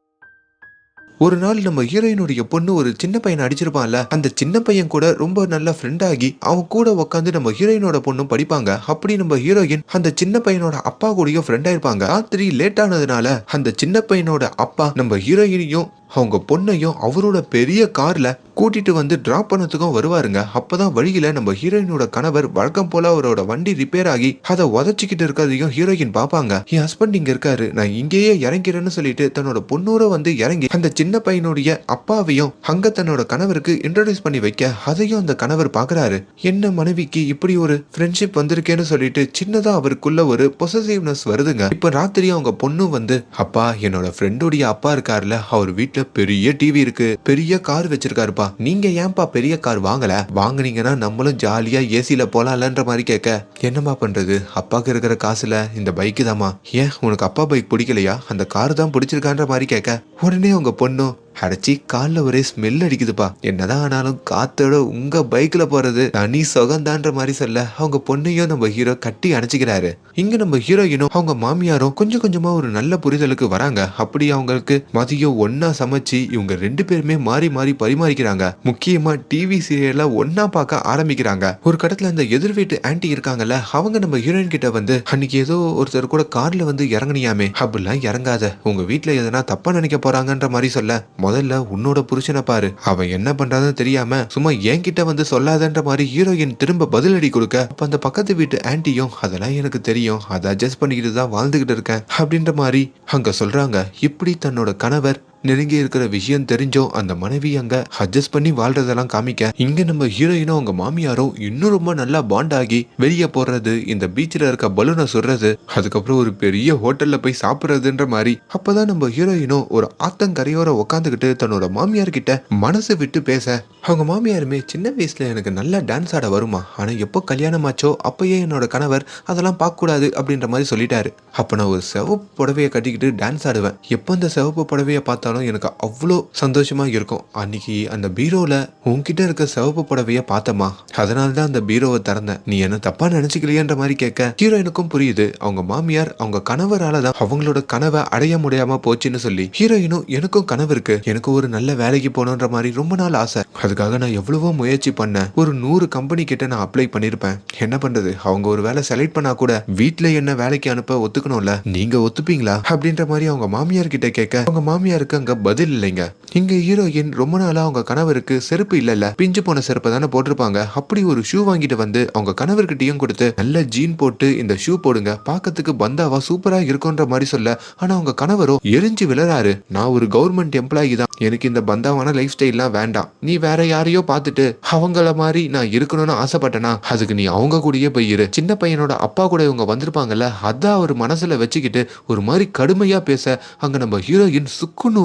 ஒரு நாள் நம்ம ஹீரோயினுடைய பொண்ணு ஒரு சின்ன பையனை அடிச்சிருப்பான்ல அந்த சின்ன பையன் கூட ரொம்ப நல்ல ஃப்ரெண்ட் ஆகி அவன் கூட உட்காந்து நம்ம ஹீரோயினோட பொண்ணும் படிப்பாங்க. அப்படி நம்ம ஹீரோயின் அந்த சின்ன பையனோட அப்பா கூடயும் ஃப்ரெண்ட் ஆயிருப்பாங்க. ராத்திரி லேட் ஆனதுனால அந்த சின்ன பையனோட அப்பா நம்ம ஹீரோயினையும் அவங்க பொண்ணையும் அவரோட பெரிய கார்ல கூட்டிட்டு வந்து டிராப் பண்ணதுக்கும் வருவாருங்க. அப்பதான் வழியில நம்ம ஹீரோயினோட கணவர் வழக்கம் போல அவரோட வண்டி ரிப்பேர் ஆகி அதை உதச்சிக்கிட்டு இருக்கிறதையும் ஹீரோயின் பாப்பாங்க என் ஹஸ்பண்ட் இங்க இருக்காரு. நான் இங்கேயே இறங்கிறேன்னு சொல்லிட்டு தன்னோட பொண்ணோட வந்து இறங்கி அந்த சின்ன பையனுடைய அப்பாவையும் அங்க தன்னோட கணவருக்கு இன்ட்ரடியூஸ் பண்ணி வைக்க அதையும் அந்த கணவர் பாக்குறாரு என்ன மனைவிக்கு இப்படி ஒரு ஃப்ரெண்ட்ஷிப் வந்திருக்கேன்னு சொல்லிட்டு சின்னதா அவருக்குள்ள ஒரு பொசசிவ்னஸ் வருதுங்க. இப்ப ராத்திரி அவங்க பொண்ணு வந்து அப்பா என்னோட ஃப்ரெண்டுடைய அப்பா இருக்காருல. அவர் வீட்டில் பெரிய டிவி இருக்கு. பெரிய கார் வச்சிருக்காருப்பா. நீங்க ஏன்பா பெரிய கார் வாங்கல? வாங்குனீங்கன்னா நம்மளும் ஜாலியா ஏசில போலாம்லன்ற மாதிரி கேட்க. என்னம்மா பண்றது? அப்பாக்கு இருக்கிற காசுல இந்த பைக்கு தாமா ஏன் உனக்கு அப்பா பைக் பிடிக்கலையா? அந்த கார் தான் பிடிச்சிருக்கான்ற மாதிரி கேட்க. உடனே உங்க பொண்ணும் அடைச்சி காலில் ஒரே ஸ்மெல் அடிக்குதுப்பா. என்னதான் ஆனாலும் காத்தோட உங்க பைக்ல போறது தனி சுகந்தான்ற மாதிரி சொல்ல அவங்க பொண்ணையும் நம்ம ஹீரோ கட்டி அணைச்சிக்கிறாரு இங்க நம்ம ஹீரோயினும் அவங்க மாமியாரும் கொஞ்சம் கொஞ்சமா ஒரு நல்ல புரிதலுக்கு வராங்க. அப்படி அவங்களுக்கு மதியம் ஒன்னா சமைச்சு இவங்க ரெண்டு பேருமே மாறி மாறி பரிமாறிக்கிறாங்க. முக்கியமா டிவி சீரியல்ல ஒன்னா பார்க்க ஆரம்பிக்கிறாங்க. ஒரு கடத்துல அந்த எதிர் வீட்டு ஆன்ட்டி இருக்காங்கல்ல அவங்க நம்ம ஹீரோயின் கிட்ட வந்து அன்னைக்கு ஏதோ ஒருத்தர் கூட கார்ல வந்து இறங்குனியாமே அப்படிலாம் இறங்காத. உங்க வீட்ல எதனா தப்பா நினைக்க போறாங்கன்ற மாதிரி சொல்ல முதல்ல உன்னோட புருஷனை பாரு. அவன் என்ன பண்றான்னு தெரியாம சும்மா என்கிட்ட வந்து சொல்லாதன்ற மாதிரி ஹீரோயின் திரும்ப பதிலடி கொடுக்க. அப்ப அந்த பக்கத்து வீட்டு ஆன்டியும் அதெல்லாம் எனக்கு தெரியும். அதை அட்ஜஸ்ட் பண்ணிக்கிட்டு தான் வாழ்ந்துகிட்டு இருக்கேன். அப்படின்ற மாதிரி அங்க சொல்றாங்க. இப்படி தன்னோட கணவர் நெருங்கி இருக்கிற விஷயம் தெரிஞ்சும் அந்த மனைவி அங்க அட்ஜஸ்ட் பண்ணி வாழ்றதெல்லாம் காமிக்க இங்க நம்ம ஹீரோயினும் அவங்க மாமியாரும் இன்னும் ரொம்ப நல்லா பாண்ட் ஆகி வெளியே போடுறது இந்த பீச்சில் இருக்க பலூனை சொல்றது அதுக்கப்புறம் ஒரு பெரிய ஹோட்டல்ல போய் சாப்பிட்றதுன்ற மாதிரி அப்பதான் நம்ம ஹீரோயினும் ஒரு ஆத்தங்கரையோர உட்காந்துக்கிட்டு தன்னோட மாமியார் கிட்ட மனசு விட்டு பேச அவங்க மாமியாருமே சின்ன வயசுல எனக்கு நல்லா டான்ஸ் ஆட வருமா? ஆனா எப்போ கல்யாணம் ஆச்சோ அப்பயே என்னோட கணவர் அதெல்லாம் பார்க்க கூடாது அப்படின்ற மாதிரி சொல்லிட்டாரு. அப்ப நான் ஒரு சிவப்பு புடவையை கட்டிக்கிட்டு டான்ஸ் ஆடுவேன். எப்போ அந்த சிவப்பு புடவையை பார்த்தா பார்த்தாலும் எனக்கு அவ்வளோ சந்தோஷமா இருக்கும். அன்னைக்கு அந்த பீரோவில் உன்கிட்ட இருக்க சிவப்பு புடவைய பார்த்தமா அதனால தான் அந்த பீரோவை திறந்தேன். நீ என்ன தப்பாக நினச்சிக்கலையன்ற மாதிரி கேட்க ஹீரோயினுக்கும் புரியுது. அவங்க மாமியார் அவங்க கணவரால தான் அவங்களோட கனவை அடைய முடியாம போச்சுன்னு சொல்லி ஹீரோயினும் எனக்கும் கனவு இருக்கு. எனக்கு ஒரு நல்ல வேலைக்கு போகணுன்ற மாதிரி ரொம்ப நாள் ஆசை. அதுக்காக நான் எவ்வளவோ முயற்சி பண்ணேன். ஒரு நூறு கம்பெனி கிட்ட நான் அப்ளை பண்ணிருப்பேன். என்ன பண்றது? அவங்க ஒரு வேலை செலக்ட் பண்ணா கூட வீட்டில் என்ன வேலைக்கு அனுப்ப ஒத்துக்கணும்ல? நீங்க ஒத்துப்பீங்களா? அப்படின்ற மாதிரி அவங்க மாமியார் கிட்ட கேட்க அவங்க மாமியாருக்கு அங்க பதில் இல்லைங்க. இங்க ஹீரோயின் ரொம்ப நாளா அவங்க கணவருக்கு செருப்பு இல்ல பிஞ்சு போன செருப்பை தானே போட்டிருப்பாங்க. அப்படி ஒரு ஷூ வாங்கிட்டு வந்து அவங்க கணவர்கிட்டயும் கொடுத்து நல்ல ஜீன் போட்டு இந்த ஷூ போடுங்க. பார்க்கறதுக்கு பந்தாவா சூப்பரா இருக்கும்ன்ற மாதிரி சொல்ல ஆனா அவங்க கணவரோ எரிஞ்சு விழறாரு. நான் ஒரு கவர்மெண்ட் எம்ப்ளாயி தான். எனக்கு இந்த பந்தாவான லைஃப் ஸ்டைல்லாம் வேண்டாம். நீ வேற யாரையோ பார்த்துட்டு அவங்கள மாதிரி நான் இருக்கணும்னு ஆசைப்பட்டேனா அதுக்கு நீ அவங்க கூடயே போயிரு சின்ன பையனோட அப்பா கூட இவங்க வந்திருப்பாங்கல்ல அதான் அவர் மனசுல வச்சுக்கிட்டு ஒரு மாதிரி கடுமையா பேச அங்க நம்ம ஹீரோயின்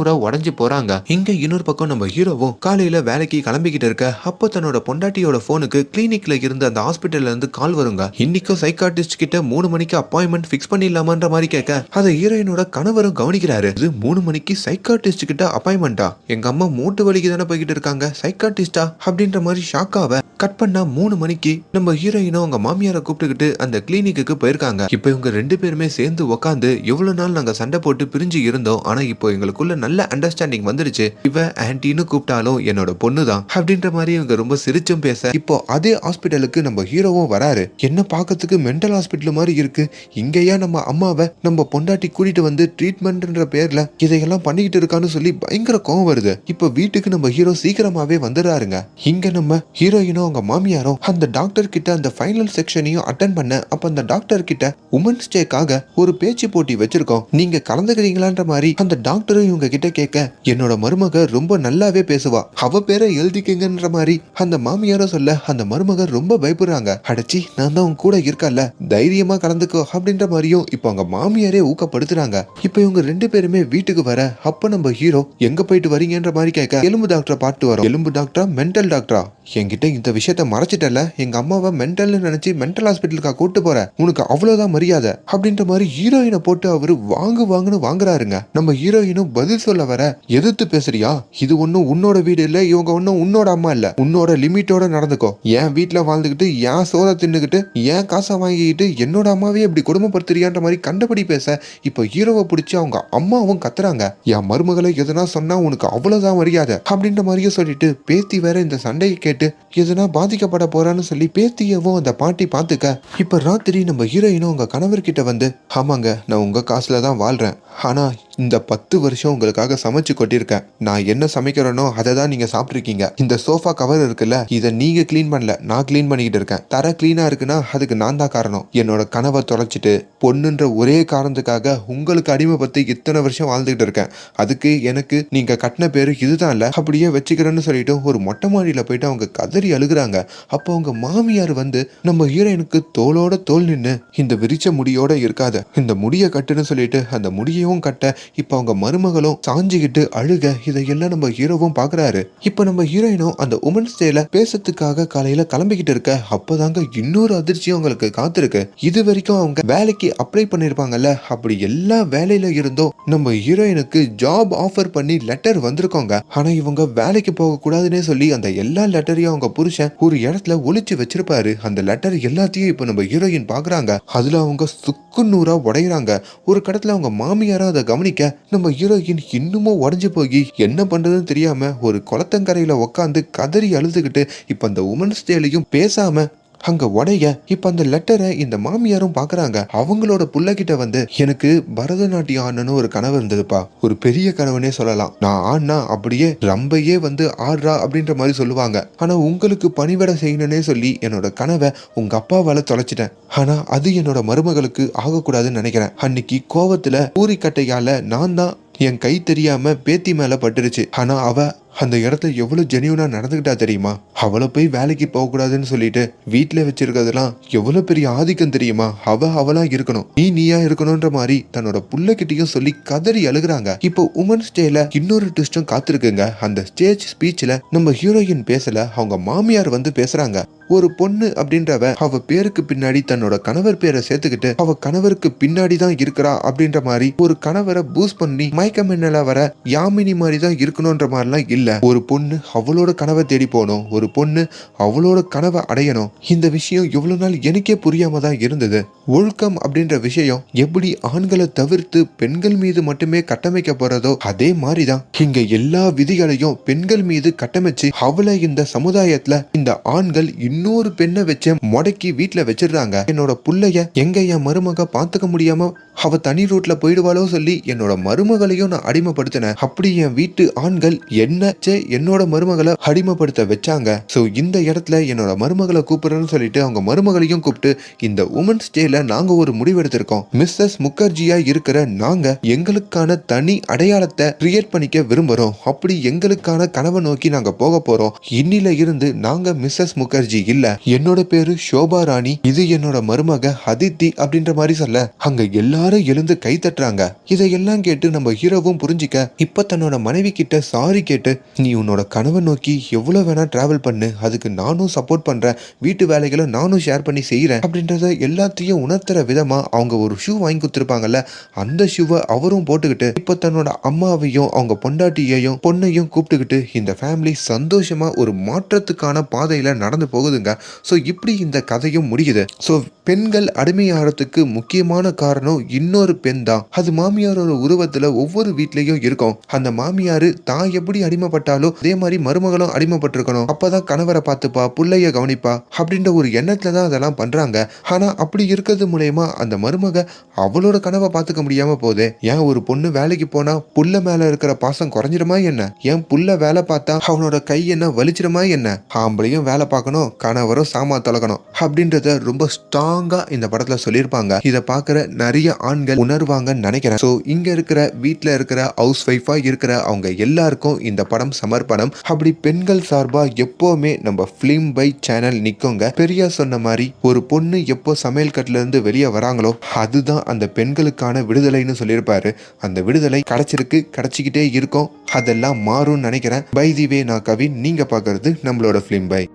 சுக்குநூறா உடஞ்சி போறாங்க. இங்க இன்னொரு பக்கம் நம்ம ஹீரோவும் காலையில வேலைக்கு கிளம்பிக்கிட்டு இருக்க அப்போ தன்னோட பொண்டாட்டியோட போனுக்கு கிளினிக்ல இருந்து அந்த ஹாஸ்பிட்டல்ல இருந்து கால் வருங்க. இன்னைக்கும் சைக்காட்டிஸ்ட் கிட்ட மூணு மணிக்கு அப்பாயின்மெண்ட் ஃபிக்ஸ் பண்ணிடலாமான்ற மாதிரி கேட்க அதை ஹீரோயினோட கணவரும் கவனிக்கிறாரு. இது மூணு மணிக்கு சைக்காட்டிஸ்ட் கிட்ட அப்பாயின்மெண்டா எங்க அம்மா மூட்டு வலிக்கு தானே போய்கிட்டு இருக்காங்க சைக்காட்டிஸ்டா அப்படின்ற மாதிரி ஷாக்காவ கட் பண்ணா மூணு மணிக்கு நம்ம ஹீரோயினும் அவங்க மாமியாரை கூப்பிட்டுக்கிட்டு அந்த கிளினிக்கு போயிருக்காங்க. இப்போ இவங்க ரெண்டு பேருமே சேர்ந்து உக்காந்து எவ்வளவு நாள் நாங்க சண்டை போட்டு பிரிஞ்சு இருந்தோம் ஆனா இப்போ எங்களுக்குள்ள நல்ல அண்டர்ஸ்டாண்டிங் வந்துருச்சு. இவ ஆன்டின்னு கூப்பிட்டாலும் என்னோட பொண்ணு தான் அப்படின்ற மாதிரி இவங்க ரொம்ப சிரிச்சும் பேச இப்போ அதே ஹாஸ்பிட்டலுக்கு நம்ம ஹீரோவும் வராரு. என்ன பார்க்கறதுக்கு மென்டல் ஹாஸ்பிட்டல் மாதிரி இருக்கு. இங்கேயா நம்ம அம்மாவை நம்ம பொண்டாட்டி கூட்டிட்டு வந்து ட்ரீட்மெண்ட்ன்ற பேர்ல இதையெல்லாம் பண்ணிக்கிட்டு இருக்கான்னு சொல்லி பயங்கர கோவம் வருது. இப்போ வீட்டுக்கு நம்ம ஹீரோ சீக்கிரமாவே வந்துடுறாருங்க. இங்க நம்ம ஹீரோயினும் அவங்க மாமியாரும் அந்த டாக்டர் கிட்ட அந்த ஃபைனல் செக்ஷனையும் அட்டன் பண்ண அப்ப அந்த டாக்டர் கிட்ட உமன்ஸ் டேக்காக ஒரு பேச்சு போட்டி வச்சிருக்கோம். நீங்க கலந்துக்கிறீங்களான்ற மாதிரி அந்த டாக்டரும் இவங்க கிட்ட கேட்க என்னோட மருமக ரொம்ப நல்லாவே பேசுவா. அவ பேரை எழுதிக்கங்கன்ற மாதிரி. அந்த மாமியாரும் சொல்ல அந்த மருமக ரொம்ப பயப்படுறாங்க. அடைச்சி நான் தான் உன் கூட இருக்கல தைரியமா கலந்துக்கோ அப்படின்ற மாதிரியும் இப்போ அவங்க மாமியாரே ஊக்கப்படுத்துறாங்க. இப்போ இவங்க ரெண்டு பேருமே வீட்டுக்கு வர அப்ப நம்ம ஹீரோ எங்க போயிட்டு வரீங்கன்ற மாதிரி கேட்க எலும்பு டாக்டரை பாட்டு வரோம். எலும்பு டாக்டரா? மென்டல் டாக்டரா? என்கிட்ட இந்த விஷயத்த மறைச்சிட்டல எங்க அம்மாவை மென்டல்னு நினைச்சு மென்டல் ஹாஸ்பிட்டலுக்கா கூட்டு போற. உனக்கு அவ்வளவுதான் மரியாதை. அப்படின்ற மாதிரி ஹீரோயினை போட்டு அவரு வாங்கு வாங்குன்னு வாங்குறாருங்க. நம்ம ஹீரோயினும் பதில் சொல்ல வர எதிர்த்து பேசுறியா? இது ஒண்ணும் உன்னோட வீடு இல்ல இவங்க ஒன்னும் உன்னோட அம்மா இல்ல. உன்னோட லிமிட்டோட நடந்துக்கோ. என் வீட்டுல வாழ்ந்துகிட்டு என் சோத தின்னுக்கிட்டு என் காசை வாங்கிக்கிட்டு என்னோட அம்மாவே இப்படி கொடுமைப்படுத்துறியான்ற மாதிரி கண்டபடி பேச இப்போ ஹீரோவை பிடிச்சி அவங்க அம்மாவும் கத்துறாங்க. என் மருமகளை எதனா சொன்னா உனக்கு அவ்வளவுதான் மரியாதை அப்படின்ற மாதிரியே சொல்லிட்டு பேத்தி வேற இந்த சண்டையை கேட்டு எதனா பாதிக்கப்பட போறான்னு சொல்லி பேத்தியவும் அந்த பாட்டி பார்த்துக்க இப்ப ராத்திரி நம்ம ஹீரோயினும் உங்க கணவர்கிட்ட வந்து ஆமாங்க நான் உங்க காசுல தான் வாழ்றேன். ஆனா இந்த பத்து வருஷம் உங்களுக்கு உங்களுக்காக சமைச்சு கொட்டியிருக்கேன் நான் என்ன சமைக்கிறேனோ அதை தான் நீங்க சாப்பிட்ருக்கீங்க இந்த சோஃபா கவர் இருக்குல்ல இதை நீங்க க்ளீன் பண்ணல நான் க்ளீன் பண்ணிக்கிட்டு இருக்கேன். தர கிளீனா இருக்குன்னா அதுக்கு நான் தான் காரணம். என்னோட கனவை தொலைச்சிட்டு பொண்ணுன்ற ஒரே காரணத்துக்காக உங்களுக்கு அடிமைப்பட்டு இத்தனை வருஷம் வாழ்ந்துகிட்டு இருக்கேன். அதுக்கு எனக்கு நீங்க கட்டின பேரு இதுதான் இல்ல. அப்படியே வச்சுக்கிறேன்னு சொல்லிட்டு ஒரு மொட்டை மாடியில போயிட்டு அவங்க கதறி அழுகுறாங்க. அப்போ அவங்க மாமியார் வந்து நம்ம ஹீரோயினுக்கு தோளோட தோல் நின்று இந்த விரிச்ச முடியோட இருக்காத இந்த முடிய கட்டுன்னு சொல்லிட்டு அந்த முடியவும் கட்ட இப்போ அவங்க மருமகளும் சாஞ்சிக்கிட்டு அழுக இதையெல்லாம் நம்ம ஹீரோவும் பாக்குறாரு. இப்போ நம்ம ஹீரோயினும் அந்த உமன்ஸ் டேல பேசுறதுக்காக காலையில கிளம்பிக்கிட்டு இருக்க அப்பதாங்க இன்னொரு அதிர்ச்சியும் அவங்களுக்கு காத்திருக்கு. இது வரைக்கும் அவங்க வேலைக்கு அப்ளை பண்ணிருப்பாங்கல்ல அப்படி எல்லா வேலையில இருந்தும் நம்ம ஹீரோயினுக்கு ஜாப் ஆஃபர் பண்ணி லெட்டர் வந்திருக்கோங்க. ஆனா இவங்க வேலைக்கு போக கூடாதுன்னே சொல்லி அந்த எல்லா லெட்டரையும் அவங்க புருஷன் ஒரு இடத்துல ஒளிச்சு வச்சிருப்பாரு. அந்த லெட்டர் எல்லாத்தையும் இப்போ நம்ம ஹீரோயின் பாக்குறாங்க. அதுல அவங்க சுக்கு நூறா உடையிறாங்க. ஒரு கடத்துல அவங்க மாமியாரா அதை கவனிக்க நம்ம ஹீரோயின் இன்னமும் உடஞ்சு போய் என்ன பண்றதுன்னு தெரியாம ஒரு குளத்தங்கரையில உட்காந்து கதறி அழுதுகிட்டு இப்ப அந்த உமன்ஸ் டேலையும் பேசாம அங்க உடைய இப்ப அந்த லெட்டரை இந்த மாமியாரும் பாக்குறாங்க. அவங்களோட புள்ளகிட்ட வந்து எனக்கு பரதநாட்டியம் ஆடணும்னு ஒரு கனவு இருந்ததுப்பா. ஒரு பெரிய கனவுனே சொல்லலாம். நான் ஆடினா அப்படியே ரம்பையே வந்து ஆடுறா அப்படின்ற மாதிரி சொல்லுவாங்க. ஆனா உங்களுக்கு பணிவிட செய்யணும்னே சொல்லி என்னோட கனவை உங்க அப்பாவால தொலைச்சிட்டேன். ஆனா அது என்னோட மருமகளுக்கு ஆகக்கூடாதுன்னு நினைக்கிறேன். அன்னைக்கு கோவத்துல பூரிக்கட்டையால நான் தான் என் கை தெரியாம பேத்தி மேல பட்டுருச்சு. ஆனா அவ அந்த இடத்துல எவ்வளவு ஜெனியூனா நடந்துக்கிட்டா தெரியுமா? அவளை போய் வேலைக்கு போகக்கூடாதுன்னு சொல்லிட்டு வீட்டில் வச்சிருக்கிறதுலாம் எவ்வளவு பெரிய ஆதிக்கம் தெரியுமா? அவ அவளா இருக்கணும். நீ நீயா இருக்கணும்ன்ற மாதிரி தன்னோட புள்ளகிட்டயும் சொல்லி கதறி அழுகுறாங்க. இப்போ உமன்ஸ் டேல இன்னொரு ட்விஸ்டும் காத்திருக்குங்க. அந்த ஸ்டேஜ் ஸ்பீச்ல நம்ம ஹீரோயின் பேசல அவங்க மாமியார் வந்து பேசுறாங்க. ஒரு பொண்ணு அப்படின்றவ அவ பேருக்கு பின்னாடி தன்னோட கணவர் பேரை சேர்த்துக்கிட்டு அவ கணவருக்கு பின்னாடி தான் இருக்கிறா அப்படின்ற மாதிரி ஒரு கணவரை பூஸ்ட் பண்ணி மயக்கமின்னல வர யாமினி மாதிரி தான் இருக்கணும்ன்ற மாதிரிலாம் இல்லை. ஒரு பொண்ணு அவளோட கனவை தேடி போகணும். ஒரு பொண்ணு அவளோட கனவை அடையணும். இந்த விஷயம் இவ்வளவு நாள் எனக்கே புரியாம தான் இருந்தது. ஒழுக்கம் அப்படின்ற விஷயம் எப்படி ஆண்களை தவிர்த்து பெண்கள் மீது மட்டுமே கட்டமைக்கப்படுறதோ அதே மாதிரிதான். இங்க எல்லா விதிகளையும் பெண்கள் மீது கட்டமைச்சு அவளை இந்த சமுதாயத்துல இந்த ஆண்கள் இன்னொரு பெண்ணை வச்சு முடக்கி வீட்டுல வச்சிடுறாங்க. என்னோட புள்ளைய எங்க என் மருமக பாத்துக்க முடியாம அவ தனி ரூட்ல போயிடுவாளோ சொல்லி என்னோட மருமகளையும் நான் அடிமைப்படுத்தினேன். அப்படி என் வீட்டு ஆண்கள் என்ன ச்சே, என்னோட மருமகளை அடிமைப்படுத்த வச்சாங்க. ஸோ இந்த இடத்துல என்னோட மருமகளை கூப்பிடுறேன்னு சொல்லிட்டு அவங்க மருமகளையும் கூப்பிட்டு இந்த உமன்ஸ் டேல நாங்க ஒரு முடிவெடுத்திருக்கோம். மிஸ்ஸஸ் முகர்ஜியா இருக்கிற நாங்க எங்களுக்கான தனி அடையாளத்தை கிரியேட் பண்ணிக்க விரும்புறோம். அப்படி எங்களுக்கான கனவை நோக்கி நாங்க போக போறோம். இன்னில இருந்து நாங்க மிஸ்ஸஸ் முகர்ஜி இல்ல. என்னோட பேரு சோபா ராணி. இது என்னோட மருமக அதித்தி அப்படின்ற மாதிரி சொல்ல. அங்க எல்லாரும் எழுந்து கை தட்டுறாங்க. இதையெல்லாம் கேட்டு நம்ம ஹீரோவும் புரிஞ்சிக்க இப்ப தன்னோட மனைவி கிட்ட சாரி கேட்டு நீ உன்னோட கனவை நோக்கி எவ்வளோ வேணால் ட்ராவல் பண்ணு. அதுக்கு நானும் சப்போர்ட் பண்றேன். வீட்டு வேலைகளை நானும் ஷேர் பண்ணி செய்கிறேன் அப்படின்றத எல்லாத்தையும் உணர்த்துற விதமாக அவங்க ஒரு ஷூ வாங்கி கொடுத்துருப்பாங்கல்ல அந்த ஷூவை அவரும் போட்டுக்கிட்டு இப்போ தன்னோட அம்மாவையும் அவங்க பொண்டாட்டியையும் பொண்ணையும் கூப்பிட்டுக்கிட்டு இந்த ஃபேமிலி சந்தோஷமா ஒரு மாற்றத்துக்கான பாதையில் நடந்து போகுதுங்க. ஸோ இப்படி இந்த கதையும் முடியுது. ஸோ பெண்கள் அடிமையாகிறதுக்கு முக்கியமான காரணம் இன்னொரு பெண் தான். அது மாமியாரோட உருவத்தில் ஒவ்வொரு வீட்லேயும் இருக்கும். அந்த மாமியார் தான் எப்படி அடிமை அடிமைப்பட்டாலோ அதே மாதிரி மருமகளும் அடிமைப்பட்டிருக்கணும். அப்பதான் கணவரை பார்த்துப்பா பிள்ளைய கவனிப்பா அப்படின்ற ஒரு எண்ணத்துல தான் அதெல்லாம் பண்றாங்க. ஆனா அப்படி இருக்கிறது மூலயமா அந்த மருமக அவளோட கனவை பார்த்துக்க முடியாம போகுது. ஏன் ஒரு பொண்ணு வேலைக்கு போனா புள்ள மேல இருக்கிற பாசம் குறைஞ்சிருமா என்ன? ஏன் புள்ள வேலை பார்த்தா அவனோட கை என்ன வலிச்சிருமா என்ன? ஆம்பளையும் வேலை பார்க்கணும் கணவரும் சாமா தொலகணும் அப்படின்றத ரொம்ப ஸ்ட்ராங்கா இந்த படத்துல சொல்லியிருப்பாங்க. இதை பார்க்குற நிறைய ஆண்கள் உணர்வாங்கன்னு நினைக்கிறேன். ஸோ இங்க இருக்கிற வீட்டில் இருக்கிற ஹவுஸ் ஒய்ஃபா இருக்கிற அவங்க எல்லாருக்கும் இந்த படம் சமர்ப்பணம். அப்படி பெண்கள் சார்பா எப்போவுமே நம்ம ஃபிலிம் பை சேனல் நிக்கோங்க. பெரியா சொன்ன மாதிரி ஒரு பொண்ணு எப்போ சமையல் கட்டுல இருந்து வெளியே வராங்களோ அதுதான் அந்த பெண்களுக்கான விடுதலைன்னு சொல்லியிருப்பாரு. அந்த விடுதலை கிடைச்சிருக்கு கிடைச்சிக்கிட்டே இருக்கும். அதெல்லாம் மாறும்னு நினைக்கிறேன். பை தி வே நான் கவின் நீங்க பார்க்கறது நம்மளோட ஃபிலிம் பை